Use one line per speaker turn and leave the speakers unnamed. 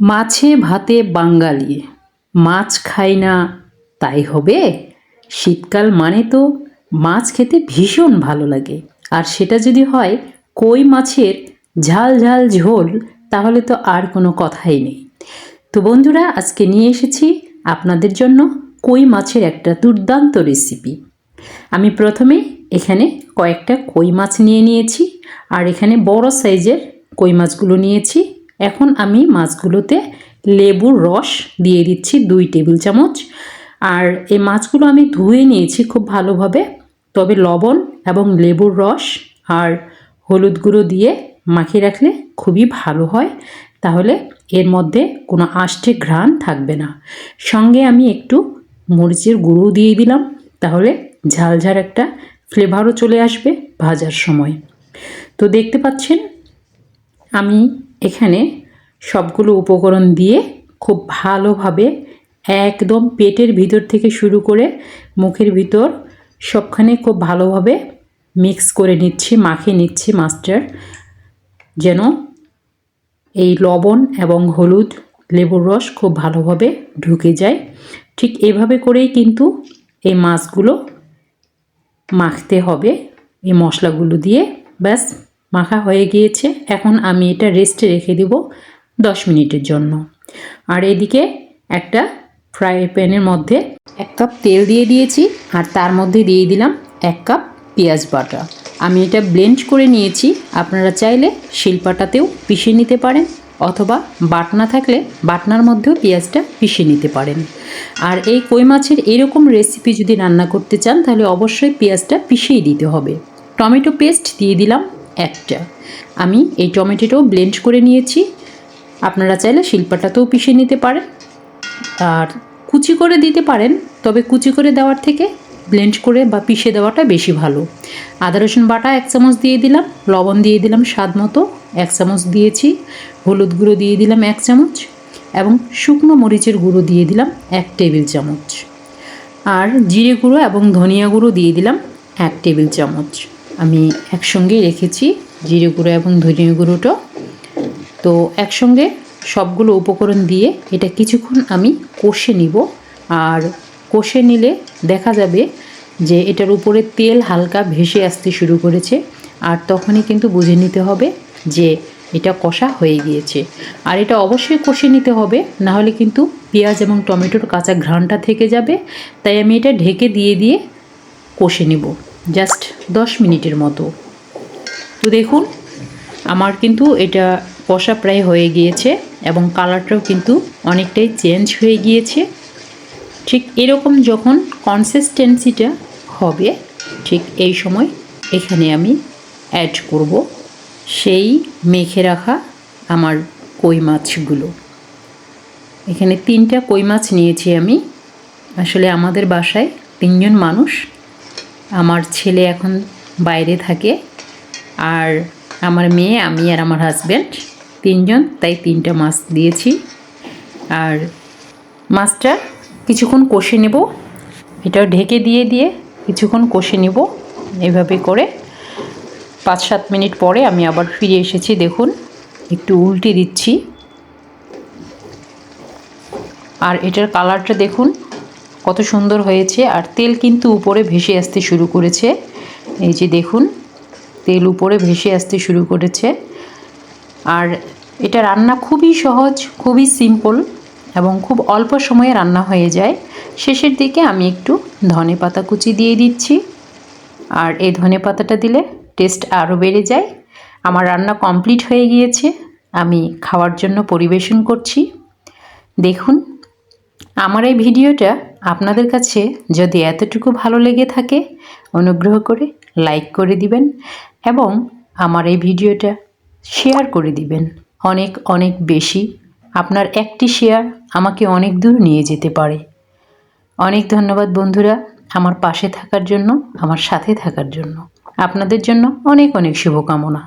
মাছে ভাতে বাঙালি। মাছ খাই না, তাই হবে? শীতকাল মানে তো মাছ খেতে ভীষণ ভালো লাগে। আর সেটা যদি হয় কই মাছের ঝাল ঝাল ঝোল, তাহলে তো আর কোনো কথাই নেই। তো বন্ধুরা, আজকে নিয়ে এসেছি আপনাদের জন্য কই মাছের একটা দুর্দান্ত রেসিপি আমি প্রথমে এখানে কয়েকটা কই মাছ নিয়ে নিয়েছি, আর এখানে বড় সাইজের কই মাছগুলো নিয়েছি। এখন আমি মাছগুলোতে লেবুর রস দিয়ে দিচ্ছি দুই টেবিল চামচ। আর এই মাছগুলো আমি ধুয়ে নিয়েছি খুব ভালোভাবে, তবে লবণ এবং লেবুর রস আর হলুদ গুঁড়ো দিয়ে মাখিয়ে রাখলে খুবই ভালো হয়। তাহলে এর মধ্যে কোনো আষ্টে ঘ্রাণ থাকবে না। সঙ্গে আমি একটু মরিচের গুঁড়ো দিয়ে দিলাম, তাহলে ঝালঝাল একটা ফ্লেভারও চলে আসবে ভাজার সময়। তো দেখতে পাচ্ছেন, আমি এখানে সবগুলো উপকরণ দিয়ে খুব ভালোভাবে একদম পেটের ভিতর থেকে শুরু করে মুখের ভিতর সবখানে খুব ভালোভাবে মিক্স করে নিচ্ছি, মাখিয়ে নিচ্ছি মাছটার যেন এই লবণ এবং হলুদ, লেবুর রস খুব ভালোভাবে ঢুকে যায়। ঠিক এভাবে করেই কিন্তু এই মাছগুলো মাখতে হবে, এই মশলাগুলো দিয়ে, ব্যাস। মাখা হয়ে গিয়েছে। এখন আমি এটা রেস্টে রেখে দিব দশ মিনিটের জন্য। আর এদিকে একটা ফ্রাই প্যানের মধ্যে এক কাপ তেল দিয়ে দিয়েছি আর তার মধ্যে দিয়ে দিলাম এক কাপ পেঁয়াজ বাটা। আমি এটা ব্লেন্ড করে নিয়েছি। আপনারা চাইলে শিলপাটাতেও পিষে নিতে পারেন অথবা বাটনা থাকলে বাটনার মধ্যেও পেঁয়াজটা পিষে নিতে পারেন। আর এই কই মাছের এরকম রেসিপি যদি রান্না করতে চান তাহলে অবশ্যই পেঁয়াজটা পিষেই দিতে হবে। টমেটো পেস্ট দিয়ে দিলাম। একটা। আমি এই টমেটোটাও ব্লেন্ড করে নিয়েছি। আপনারা চাইলে শিল্পাটাতেও পিষে নিতে পারেন। আর কুচি করে দিতে পারেন, তবে কুচি করে দেওয়ার থেকে ব্লেন্ড করে বা পিষে দেওয়াটা বেশি ভালো। আদা, রসুন বাটা এক চামচ দিয়ে দিলাম, লবণ দিয়ে দিলাম স্বাদ মতো, এক চামচ দিয়েছি, হলুদ গুঁড়ো দিয়ে দিলাম এক চামচ, এবং শুকনো মরিচের গুঁড়ো দিয়ে দিলাম এক টেবিল চামচ। আর জিরে গুঁড়ো এবং ধনিয়া গুঁড়ো দিয়ে দিলাম এক টেবিল চামচ। আমি একসঙ্গেই রেখেছি জিরে গুঁড়ো এবং ধনিয়া গুঁড়োটা। তো একসঙ্গে সবগুলো উপকরণ দিয়ে এটা কিছুক্ষণ আমি কষে নিব। আর কষে নিলে দেখা যাবে যে এটার উপরে তেল হালকা ভেসে আসতে শুরু করেছে। আর তখনই কিন্তু বুঝে নিতে হবে যে এটা কষা হয়ে গিয়েছে। আর এটা অবশ্যই কষে নিতে হবে, না হলে কিন্তু পেঁয়াজ এবং টমেটোর কাঁচা ঘ্রাণটা থেকে যাবে। তাই আমি এটা ঢেকে দিয়ে দিয়ে কষে নেব। জাস্ট দশ মিনিটের মতো। তো দেখুন, আমার কিন্তু এটা কষা প্রায় হয়ে গিয়েছে এবং কালারটাও কিন্তু অনেকটাই চেঞ্জ হয়ে গিয়েছে। ঠিক এরকম যখন কনসিস্টেন্সিটা হবে, ঠিক এই সময় এখানে আমি অ্যাড করব সেই মেখে রাখা আমার কই মাছগুলো। এখানে তিনটা কই মাছ নিয়েছি আমি। আসলে আমাদের বাসায় তিনজন মানুষ আমার ছেলে এখন বাইরে থাকে আর আমার মেয়ে, আমি আর আমার হাজব্যান্ড তিনজন, তাই তিনটা মাছ দিয়েছি। আর মাছটা কিছুক্ষণ কষে নেব। এটা ঢেকে দিয়ে দিয়ে কিছুক্ষণ কষে নেব। এভাবে করে পাঁচ সাত মিনিট পরে আমি আবার ফিরে এসেছি, দেখুন, একটু উল্টে দিচ্ছি। আর এটার কালারটা দেখুন কত সুন্দর হয়েছে। আর তেল কিন্তু উপরে ভেসে আসতে শুরু করেছে। এই যে দেখুন, তেল উপরে ভেসে আসতে শুরু করেছে। আর এটা রান্না খুবই সহজ, খুবই সিম্পল এবং খুব অল্প সময়ে রান্না হয়ে যায়। শেষের দিকে আমি একটু ধনে পাতা কুচি দিয়ে দিচ্ছি। আর এই ধনে পাতাটা দিলে টেস্ট আরও বেড়ে যায়। আমার রান্না কমপ্লিট হয়ে গিয়েছে। আমি খাওয়ার জন্য পরিবেশন করছি। দেখুন আমার এই ভিডিওটা আপনাদের কাছে যদি এতটুকু ভালো লেগে থাকে, অনুগ্রহ করে লাইক করে দিবেন এবং আমার এই ভিডিওটা শেয়ার করে দিবেন। অনেক অনেক বেশি। আপনার একটি শেয়ার আমাকে অনেক দূর নিয়ে যেতে পারে। অনেক ধন্যবাদ বন্ধুরা আমার পাশে থাকার জন্য, আমার সাথে থাকার জন্য। আপনাদের জন্য অনেক অনেক শুভকামনা।